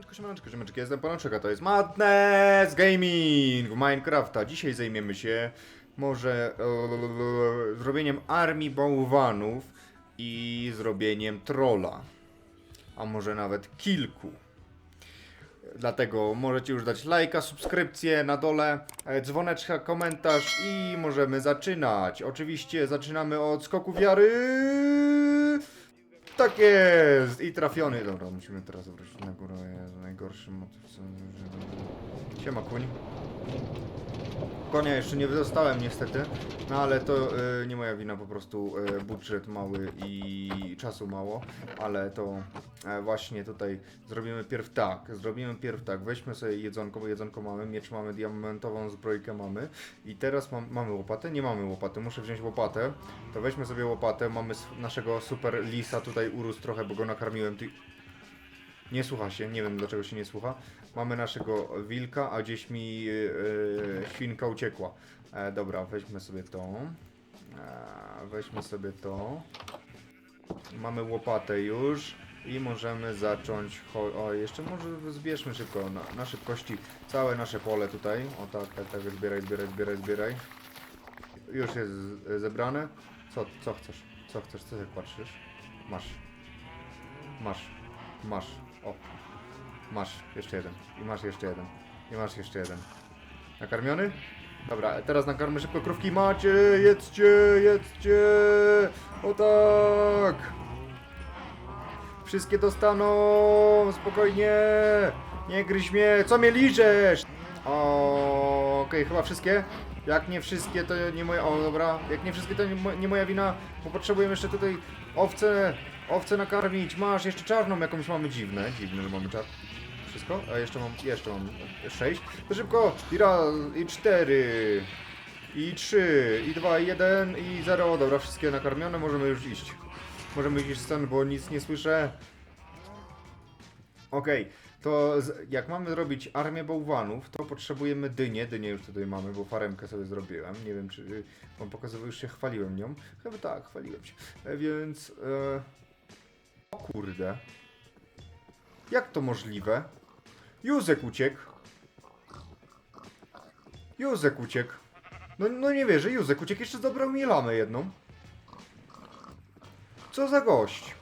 Siemaneczko, siemaneczko, siemaneczko, jestem Panoczek, a to jest Madness Gaming w Minecrafta. Dzisiaj zajmiemy się może e, zrobieniem armii bałwanów i zrobieniem trolla. A może nawet kilku. Dlatego możecie już dać lajka, subskrypcję na dole, e, dzwoneczka, komentarz i możemy zaczynać. Oczywiście zaczynamy od skoku wiary. Tak jest! I trafiony. Dobra, musimy teraz wrócić na górę. Jezu, najgorszy motyw. co- Siema kuń. Konia jeszcze nie dostałem niestety, no ale to y, nie moja wina, po prostu y, budżet mały i czasu mało, ale to e, właśnie tutaj zrobimy pierw tak, zrobimy pierw tak, weźmy sobie jedzonko, bo jedzonko mamy, miecz mamy, diamentową zbrojkę mamy. I teraz mam, mamy łopatę? Nie mamy łopaty, muszę wziąć łopatę, to weźmy sobie łopatę, mamy naszego super lisa, tutaj urósł trochę, bo go nakarmiłem, ty... Nie słucha się, nie wiem dlaczego się nie słucha. Mamy naszego wilka, a gdzieś mi yy, świnka uciekła. E, dobra, weźmy sobie to. E, weźmy sobie to. Mamy łopatę już i możemy zacząć. O, jeszcze może zbierzmy szybko na, na szybkości całe nasze pole tutaj. O tak, tak, tak, zbieraj, zbieraj, zbieraj, zbieraj. Już jest z- zebrane. Co, co chcesz? Co chcesz? Co tak patrzysz? Masz. Masz. Masz. O. Masz. Jeszcze jeden. I masz jeszcze jeden. I masz jeszcze jeden. Nakarmiony? Dobra, teraz nakarmy szybko krówki. Macie! Jedzcie! Jedzcie! O tak! Wszystkie dostaną! Spokojnie! Nie gryź mnie! Co mnie liżesz? Okej, chyba wszystkie. Jak nie wszystkie, to nie moja... O, dobra. Jak nie wszystkie, to nie, mo- nie moja wina, bo potrzebujemy jeszcze tutaj owce, owce nakarmić. Masz, jeszcze czarną jakąś mamy dziwne. Dziwne, że mamy czar... Wszystko? A jeszcze mam, jeszcze mam sześć. To szybko! I raz, i cztery, i trzy, i dwa, i jeden, i zero. Dobra, wszystkie nakarmione, możemy już iść. Możemy iść stąd, bo nic nie słyszę. Okej, to z, jak mamy zrobić armię bałwanów, to potrzebujemy dynię. Dynię już tutaj mamy, bo faremkę sobie zrobiłem. Nie wiem, czy wam pokazywał, już się chwaliłem nią. Chyba tak, chwaliłem się. E, więc... E, o kurde. Jak to możliwe? Józek uciekł. Józek uciekł. No, no nie wierzę, Józek uciekł. Jeszcze zabrał mi lamę jedną. Co za gość?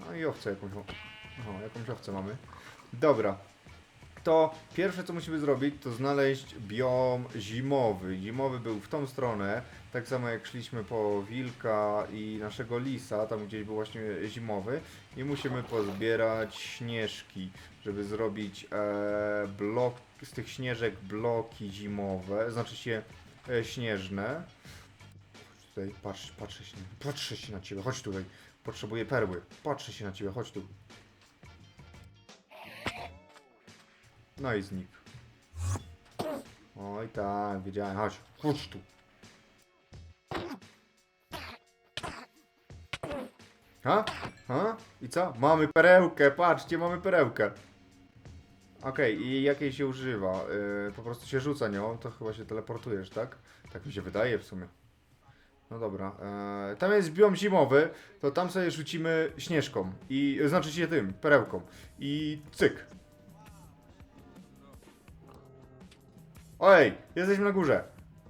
No i owcę jakąś. O, jakąś owcę mamy. Dobra. To pierwsze co musimy zrobić, to znaleźć biom zimowy. Zimowy był w tą stronę, tak samo jak szliśmy po wilka i naszego lisa, tam gdzieś był właśnie zimowy. I musimy pozbierać śnieżki, żeby zrobić e, blok, z tych śnieżek bloki zimowe, znaczy się e, śnieżne. Tutaj, patrz, patrzę się, patrzę się na ciebie, chodź tutaj. Potrzebuję perły, patrzę się na ciebie, chodź tu. No i znikł. Oj tak, wiedziałem, chodź, chodź tu. Ha? Ha? I co? Mamy perełkę, patrzcie, mamy perełkę. Okej, i jakiej się używa? Yy, po prostu się rzuca nią, to chyba się teleportujesz, tak? Tak mi się wydaje w sumie. No dobra, e, tam jest biom zimowy, to tam sobie rzucimy śnieżką i znaczy się tym, perełką i cyk. Oj, jesteśmy na górze.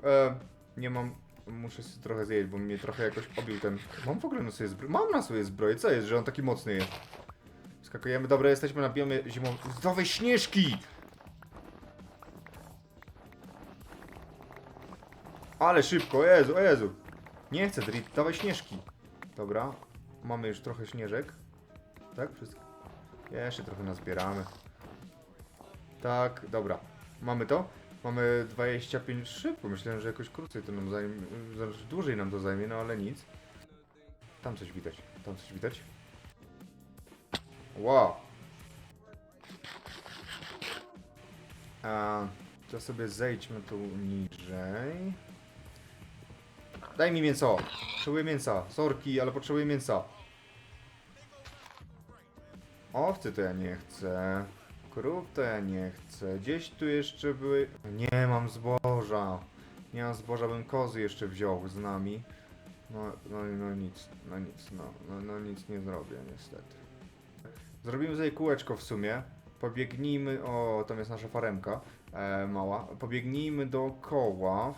E, nie mam, muszę sobie trochę zjeść, bo mnie trochę jakoś obił ten... Mam w ogóle na sobie zbroję, mam na sobie zbroję, co jest, że on taki mocny jest? Skakujemy, dobra, jesteśmy na biomie zimowym. Zdrowe śnieżki! Ale szybko, o Jezu, o Jezu. Nie chcę drit, dawaj śnieżki. Dobra, mamy już trochę śnieżek. Tak, wszystko. Jeszcze trochę nazbieramy. Tak, dobra. Mamy to? Mamy 25 szybko. Myślałem, że jakoś krócej to nam zajmie. Znaczy dłużej nam to zajmie, no ale nic. Tam coś widać. Tam coś widać. Wow. A, to sobie zejdźmy tu niżej. Daj mi mięso. Potrzebuję mięsa. Sorki, ale potrzebuję mięsa. Owcy to ja nie chcę. Krów to ja nie chcę. Gdzieś tu jeszcze były... Nie mam zboża. Nie mam zboża, bym kozy jeszcze wziął z nami. No, no, no nic, no nic, no, no, no nic nie zrobię niestety. Zrobimy sobie kółeczko w sumie. Pobiegnijmy, o, tam jest nasza faremka e, mała. Pobiegnijmy dookoła.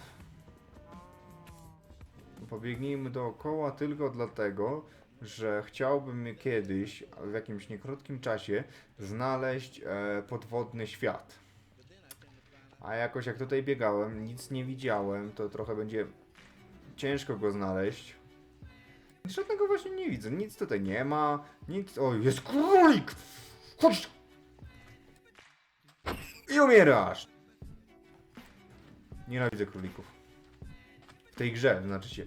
Pobiegnijmy dookoła tylko dlatego, że chciałbym kiedyś, w jakimś niekrótkim czasie, znaleźć e, podwodny świat. A jakoś jak tutaj biegałem, nic nie widziałem, to trochę będzie ciężko go znaleźć. Żadnego właśnie nie widzę, nic tutaj nie ma, nic... O, jest królik! Chodź! I umierasz! Nienawidzę królików. W tej grze, znaczy się,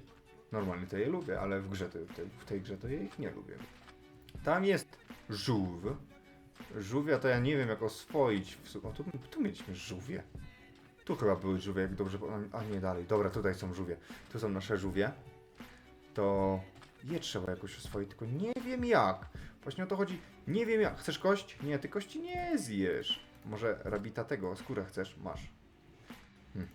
normalnie to je lubię, ale w grze to, w tej, grze to ja ich nie lubię. Tam jest żółw. Żółwia to ja nie wiem jak oswoić. O, tu, tu mieliśmy żółwie. Tu chyba były żółwie, jak dobrze... A nie, dalej. Dobra, tutaj są żółwie. Tu są nasze żółwie. To je trzeba jakoś oswoić, tylko nie wiem jak. Właśnie o to chodzi. Nie wiem jak. Chcesz kość? Nie, ty kości nie zjesz. Może rabita tego, skórę chcesz? Masz. Hm.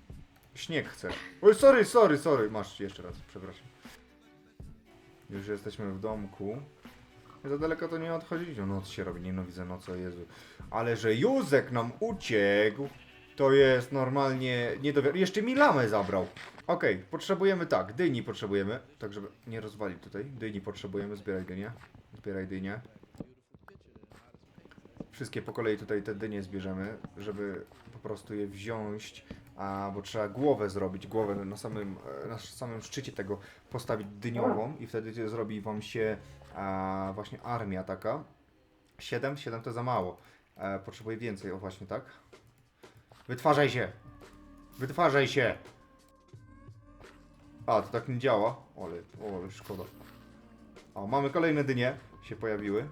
Śnieg chcesz. Oj, sorry, sorry, sorry. Masz jeszcze raz, przepraszam. Już jesteśmy w domku. Za daleko to nie odchodzić. O, noc się robi, nienawidzę nocy, o Jezu. Ale że Józek nam uciekł, to jest normalnie niedowiar... Jeszcze mi lamę zabrał. Okej, potrzebujemy tak, dyni potrzebujemy, tak żeby nie rozwalić tutaj. Dyni potrzebujemy, zbieraj dynię. Zbieraj dynię. Wszystkie po kolei tutaj te dynie zbierzemy, żeby po prostu je wziąć, a bo trzeba głowę zrobić, głowę na samym, na samym szczycie tego postawić dyniową i wtedy zrobi wam się a, właśnie armia taka. 7? 7 to za mało. E, potrzebuję więcej, o właśnie tak. Wytwarzaj się! Wytwarzaj się! A, to tak nie działa. Ole, ole, szkoda. O, mamy kolejne dynie się pojawiły.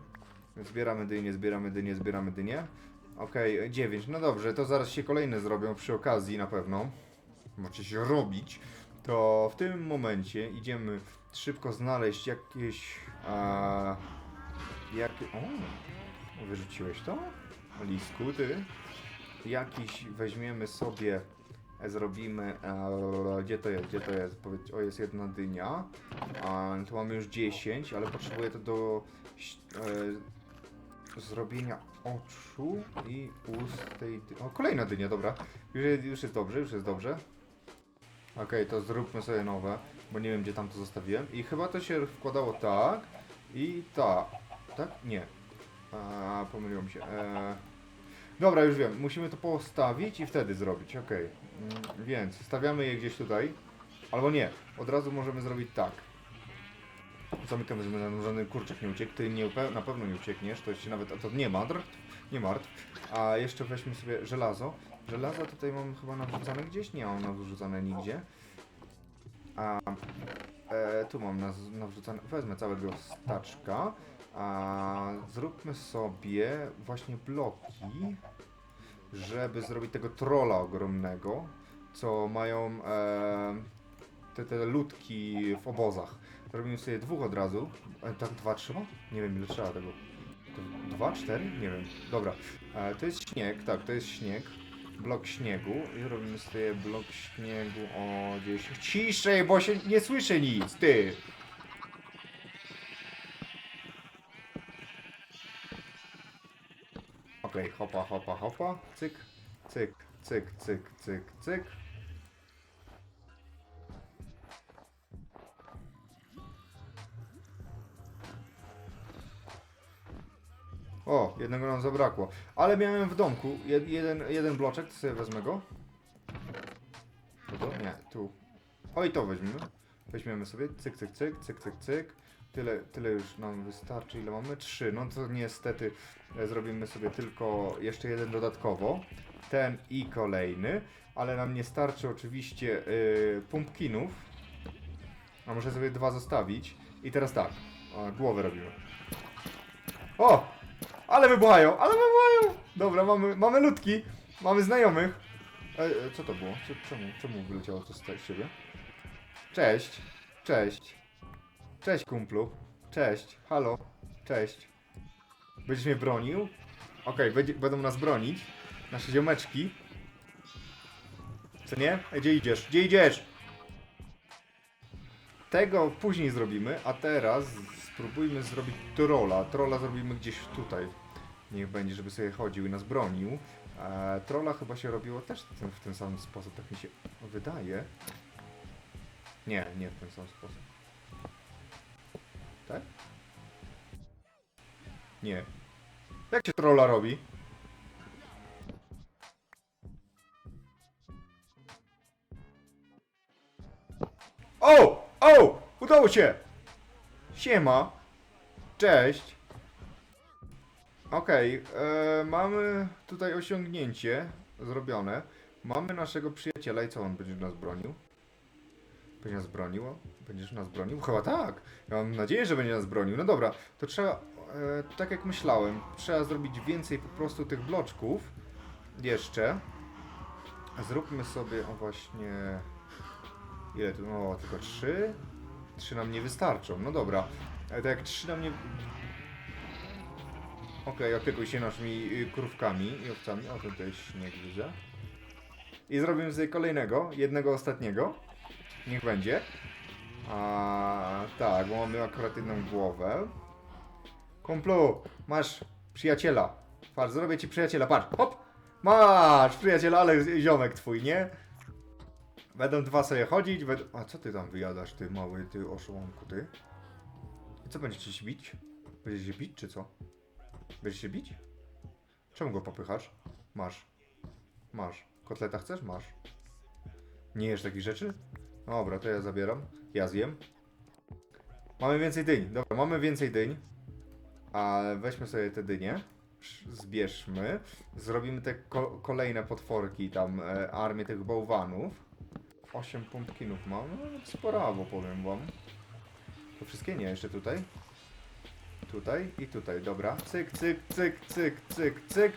Zbieramy dynie, zbieramy dynie, zbieramy dynie. Okej, 9. No dobrze, to zaraz się kolejne zrobią przy okazji na pewno. Macie się robić. To w tym momencie idziemy szybko znaleźć jakieś... A, jakie... O, wyrzuciłeś to? Lisku, ty? Jakiś weźmiemy sobie... e, Zrobimy. E, gdzie to jest? Gdzie to jest? Powiedz, o, jest jedna dynia. A, tu mamy już 10, ale potrzebuję to do e, zrobienia oczu i ust tej dy- O, kolejna dynia, dobra. Już, już jest dobrze, już jest dobrze. Okej, to zróbmy sobie nowe, bo nie wiem gdzie tam to zostawiłem. I chyba to się wkładało tak i tak. Tak? Nie. A, pomyliło mi się. E... Dobra, już wiem. Musimy to postawić i wtedy zrobić. Okej. Mm, Więc stawiamy je gdzieś tutaj. Albo nie. Od razu możemy zrobić tak. Zamykamy, żeby nam żaden kurczak nie uciekł. Ty nie, na pewno nie uciekniesz. To się nawet... A to nie martw. Nie martw. A jeszcze weźmy sobie żelazo. Żelazo tutaj mam chyba nawrzucane gdzieś? Nie mam nawrzucane nigdzie. A e, tu mam nawrzucane. Wezmę całego staczka. A zróbmy sobie właśnie bloki, żeby zrobić tego trolla ogromnego, co mają e, te, te ludki w obozach. Zrobimy sobie dwóch od razu. E, tak dwa trzeba? Nie wiem ile trzeba tego. Dwa, cztery? Nie wiem. Dobra. E, to jest śnieg, tak, to jest śnieg. Blok śniegu i robimy sobie blok śniegu o gdzieś. Ciszej, bo się nie słyszę nic, ty! Okej, hopa, hopa, hopa, cyk, cyk, cyk, cyk, cyk, cyk. O, jednego nam zabrakło. Ale miałem w domku jed, jeden, jeden bloczek, to sobie wezmę go. To, to? Nie, tu. O i to weźmiemy. Weźmiemy sobie, cyk, cyk, cyk, cyk, cyk, cyk. Tyle, tyle już nam wystarczy, ile mamy? Trzy. No to niestety e, zrobimy sobie tylko jeszcze jeden dodatkowo. Ten i kolejny. Ale nam nie starczy oczywiście yy, pumpkinów. A muszę sobie dwa zostawić. I teraz tak. Głowę robimy. O! Ale wybuchają, ale wybuchają! Dobra, mamy, mamy ludki, mamy znajomych. E, e, co to było? Co, czemu, czemu wyleciało to z siebie? Cześć, cześć. Cześć kumplu. Cześć, halo, cześć. Będziesz mnie bronił? Okej, będą nas bronić. Nasze ziomeczki. Co nie? Ej, Gdzie idziesz? Gdzie idziesz? Tego później zrobimy, a teraz spróbujmy zrobić trolla. Trolla zrobimy gdzieś tutaj. Niech będzie, żeby sobie chodził i nas bronił. E, trolla chyba się robiło też w ten, sam sposób, tak mi się wydaje. Nie, nie w ten sam sposób. Tak? Nie. Jak się trolla robi? O! O! Udało się! Siema. Cześć. Okej, e, mamy tutaj osiągnięcie zrobione. Mamy naszego przyjaciela i co on będzie nas bronił? Będzie nas bronił? Będziesz nas bronił? Chyba tak. Ja mam nadzieję, że będzie nas bronił. No dobra, to trzeba, e, tak jak myślałem, trzeba zrobić więcej po prostu tych bloczków. Jeszcze. Zróbmy sobie, o właśnie... Ile tu? No, tylko trzy? Trzy nam nie wystarczą. No dobra. Ale to jak trzy nam nie... Okej, opiekuj się naszymi y, krówkami i owcami. O, tutaj śnieg widzę. I zrobimy sobie kolejnego, jednego ostatniego. Niech będzie. A tak, bo mamy akurat jedną głowę. Kumplu, masz przyjaciela. Patrz, zrobię ci przyjaciela, patrz, hop! Masz przyjaciela, ale ziomek twój, nie? Będą dwa sobie chodzić, będą... A co ty tam wyjadasz, ty mały, ty oszołomku, ty? I co, będziecie się bić? Będziecie się bić, czy co? Będziesz się bić? Czemu go popychasz? Masz. Masz. Kotleta chcesz? Masz. Nie jesz takich rzeczy? Dobra, to ja zabieram. Ja zjem. Mamy więcej dyń. Dobra, mamy więcej dyń. A weźmy sobie te dynie. Zbierzmy. Zrobimy te ko kolejne potworki, tam e, armię tych bałwanów. 8 pumpkinów mam. No, sporawo powiem wam. To wszystkie nie, jeszcze tutaj. Tutaj i tutaj, dobra. Cyk, cyk, cyk, cyk, cyk, cyk.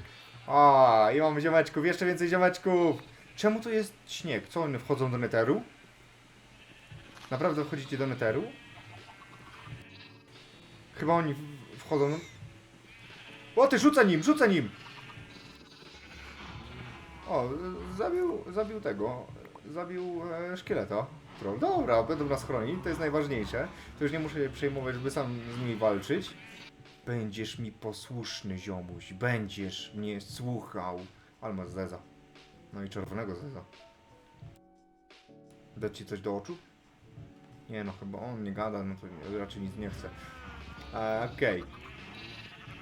A, i mamy ziomeczków, jeszcze więcej ziomeczków. Czemu tu jest śnieg? Co one wchodzą do neteru? Naprawdę wchodzicie do neteru? Chyba oni wchodzą. O, ty rzuca nim, rzuca nim! O, zabił, zabił tego. Zabił e, szkieleta. Troll. Dobra, będą nas chronić, to jest najważniejsze. To już nie muszę się przejmować, żeby sam z nimi walczyć. Będziesz mi posłuszny, ziomuś. Będziesz mnie słuchał. Ale masz zeza. No i czerwonego zeza. Dać ci coś do oczu? Nie no, chyba on nie gada, no to raczej nic nie chce. E, Okej.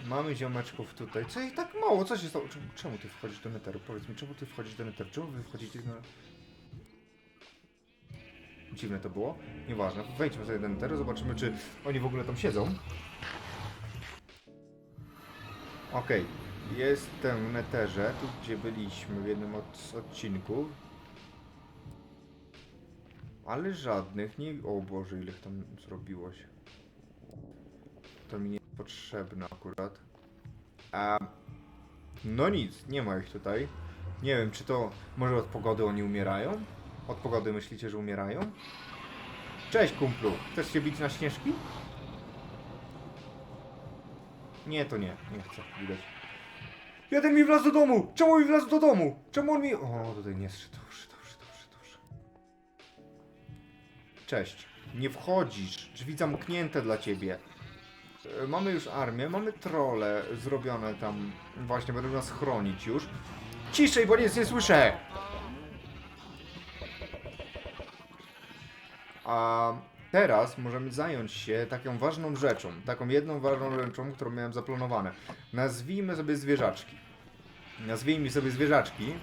Mamy ziomeczków tutaj. Co i tak mało, co się stało? Czemu, ty wchodzisz do neteru? Powiedz mi, czemu ty wchodzisz do neteru? Czemu wy wchodzicie do... Dziwne to było. Nieważne. Wejdźmy sobie do neteru, zobaczymy, czy oni w ogóle tam siedzą. Okej. Jestem w neterze, tu gdzie byliśmy w jednym od, odcinków. Ale żadnych nie... O Boże, ile tam zrobiło się. To mi nie jest potrzebne akurat. A... No nic, nie ma ich tutaj. Nie wiem, czy to może od pogody oni umierają? Od pogody myślicie, że umierają? Cześć kumplu, chcesz się bić na śnieżki? Nie, to nie, nie chcę, widać. Jeden mi wlazł do domu! Czemu mi wlazł do domu? Czemu on mi... O, tutaj nie jest dobrze, dobrze, dobrze, dobrze. Cześć. Nie wchodzisz. Drzwi zamknięte dla ciebie. E, Mamy już armię, mamy trole zrobione tam. Właśnie, będą nas chronić już. Ciszej, bo nic nie słyszę! A teraz możemy zająć się taką ważną rzeczą. Taką jedną ważną rzeczą, którą miałem zaplanowane. Nazwijmy sobie zwierzaczki. Nazwijmy sobie zwierzaczki.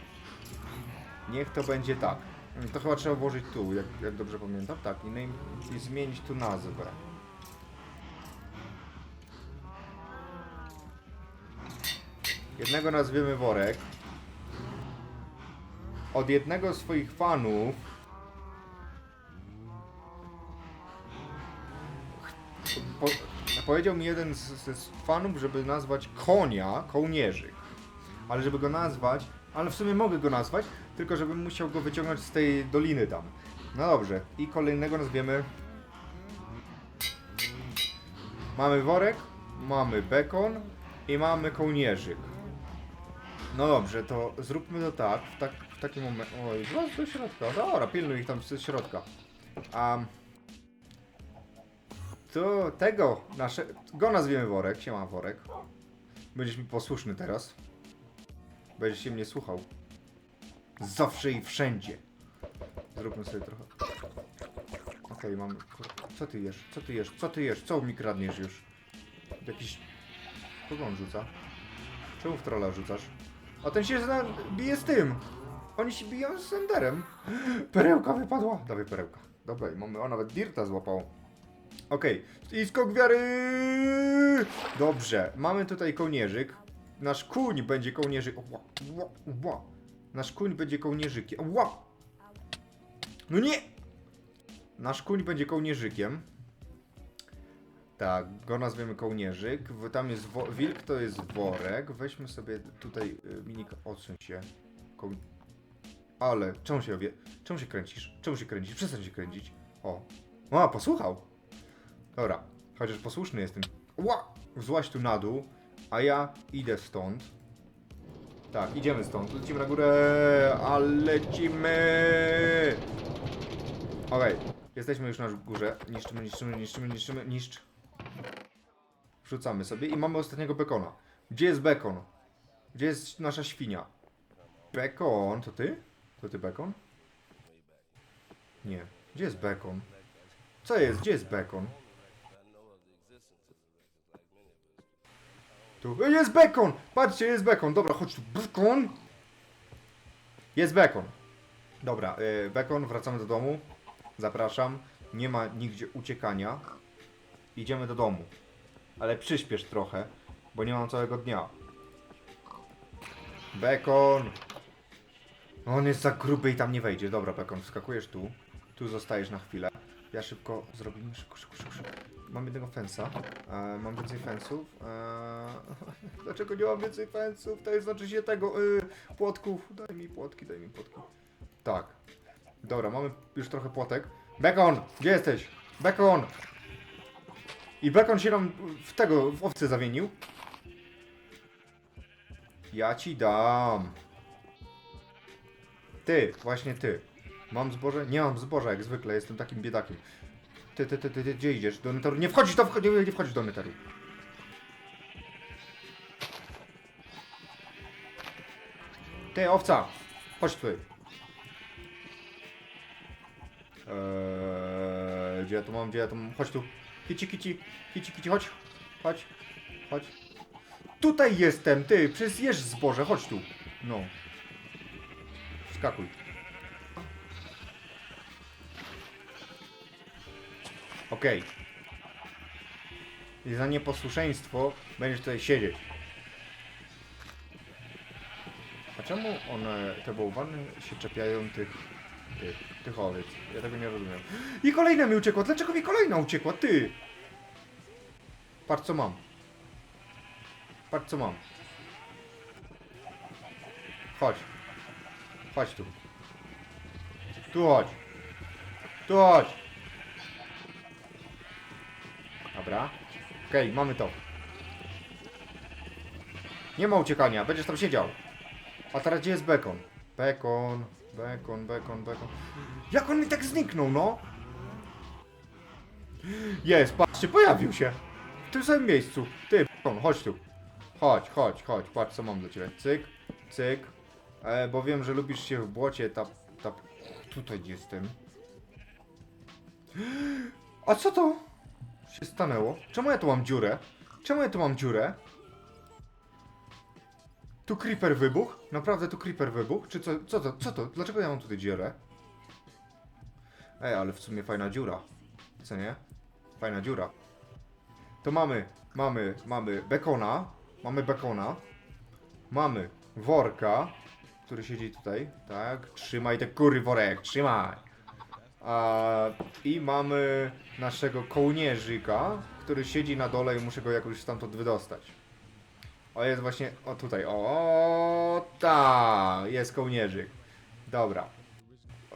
Niech to będzie tak. To chyba trzeba włożyć tu, jak, jak dobrze pamiętam. Tak, i, name, i zmienić tu nazwę. Jednego nazwiemy worek. Od jednego z swoich fanów po, powiedział mi jeden z, z, fanów, żeby nazwać konia kołnierzyk. Ale żeby go nazwać, ale w sumie mogę go nazwać, tylko żebym musiał go wyciągnąć z tej doliny tam. No dobrze, i kolejnego nazwiemy. Mamy worek, mamy bekon i mamy kołnierzyk. No dobrze, to zróbmy to tak, w, tak, w takim momencie. Oj, wlazł do środka. Dobra, pilnuj ich tam z środka. A to tego nasze. Go nazwiemy worek, siema worek. Będziesz mi posłuszny teraz. Będziesz się mnie słuchał. Zawsze i wszędzie. Zróbmy sobie trochę. Okej, mamy. Co ty jesz? Co ty jesz? Co ty jesz? Co mi kradniesz już? Jakiś. Kogo on rzuca? Czemu w trolla rzucasz? A ten się zna... bije z tym! Oni się biją z Enderem. Perełka wypadła! Dawaj perełka. Dobra, mamy. O, nawet Dirta złapał. Okej, i skok wiary! Dobrze, mamy tutaj kołnierzyk. Nasz kuń będzie kołnierzyk. Ła, ła, ła. Nasz kuń będzie kołnierzykiem. Ła! No nie! Nasz kuń będzie kołnierzykiem. Tak, go nazwiemy kołnierzyk. Tam jest wilk, to jest worek. Weźmy sobie tutaj y, minik, odsuń się. Koł... Ale, czemu się? Czemu się kręcisz? Czemu się kręcisz? Przestań się kręcić. O. A, posłuchał. Dobra, chociaż posłuszny jestem. Ła! Tu na dół, a ja idę stąd. Tak, idziemy stąd. Lecimy na górę, a lecimy! Okej, jesteśmy już na górze. Niszczymy, niszczymy, niszczymy, niszczymy, niszcz. Wrzucamy sobie i mamy ostatniego bekona. Gdzie jest bekon? Gdzie jest nasza świnia? Bekon, to ty? To ty bekon? Nie. Gdzie jest bekon? Co jest? Gdzie jest bekon? Tu. E, Jest bekon! Patrzcie, jest bekon. Dobra, chodź tu. Bekon! Jest bekon. Dobra, y, bekon, wracamy do domu. Zapraszam. Nie ma nigdzie uciekania. Idziemy do domu. Ale przyspiesz trochę, bo nie mam całego dnia. Bekon! On jest za gruby i tam nie wejdzie. Dobra, Bekon, wskakujesz tu. Tu zostajesz na chwilę. Ja szybko zrobimy. Szybko, szybko, szybko. szybko. Mam jednego fensa. E, mam więcej fensów. E, dlaczego nie mam więcej fensów? To jest znaczy się tego. Y, płotków. Daj mi płotki, daj mi płotki. Tak. Dobra, mamy już trochę płotek. Bekon! Gdzie jesteś? Bekon! I Bekon się nam w tego, w owce zamienił. Ja ci dam. Ty, właśnie ty. Mam zboże? Nie mam zboża, jak zwykle, jestem takim biedakiem. Ty, ty, ty, ty, ty gdzie idziesz? Do neteru? Nie wchodzisz do, nie, nie wchodzisz do neteru. Ty, owca! Chodź tutaj. Eee, gdzie ja tu mam, gdzie ja tu mam? Chodź tu. Kici, kici, kici, kici, chodź. Chodź, chodź. Tutaj jestem, ty, przecież zboże, chodź tu. No. Skakuj. Okej. I za nieposłuszeństwo będziesz tutaj siedzieć. A czemu one, te bałwany się czepiają tych, tych, tych owiec? Ja tego nie rozumiem. I kolejna mi uciekła. Dlaczego mi kolejna uciekła? Ty! Patrz co mam. Patrz co mam. Chodź. Chodź tu. Tu chodź. Tu chodź. Dobra. Okej, mamy to. Nie ma uciekania, będziesz tam siedział. A teraz gdzie jest bekon? Bekon, bekon, bekon, bekon. Jak on mi tak zniknął, no? Jest, patrzcie, pojawił się. W tym samym miejscu. Ty, bekon, chodź tu. Chodź, chodź, chodź, patrz co mam dla ciebie. Cyk, cyk. E, bo wiem, że lubisz się w błocie tap, tap. Tutaj jestem. A co to się stanęło? Czemu ja tu mam dziurę? Czemu ja tu mam dziurę? Tu creeper wybuch? Naprawdę tu creeper wybuch? Czy co, co to? Co to? Dlaczego ja mam tutaj dziurę? Ej, ale w sumie fajna dziura. Co nie? Fajna dziura. To mamy, mamy, mamy bekona. Mamy bekona. Mamy worka, który siedzi tutaj. Tak, trzymaj te kury worek, trzymaj. A, I mamy naszego kołnierzyka, który siedzi na dole i muszę go jakoś stamtąd wydostać. O, jest właśnie, o tutaj, o, ta, jest kołnierzyk. Dobra.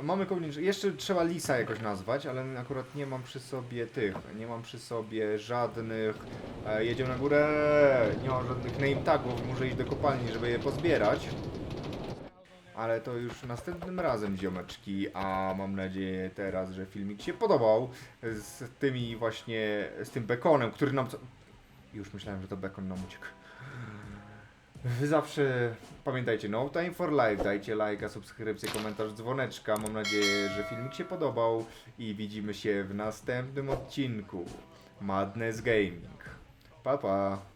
Mamy kołnierzyk, jeszcze trzeba lisa jakoś nazwać, ale akurat nie mam przy sobie tych, nie mam przy sobie żadnych, e, jedziemy na górę, nie mam żadnych name tagów, muszę iść do kopalni, żeby je pozbierać ale to już następnym razem ziomeczki, a mam nadzieję teraz, że filmik się podobał z tymi właśnie, z tym bekonem, który nam... Już myślałem, że to bekon nam uciekł. Wy zawsze pamiętajcie, no time for life, dajcie lajka, subskrypcję, komentarz, dzwoneczka. Mam nadzieję, że filmik się podobał i widzimy się w następnym odcinku Madness Gaming. Pa, pa!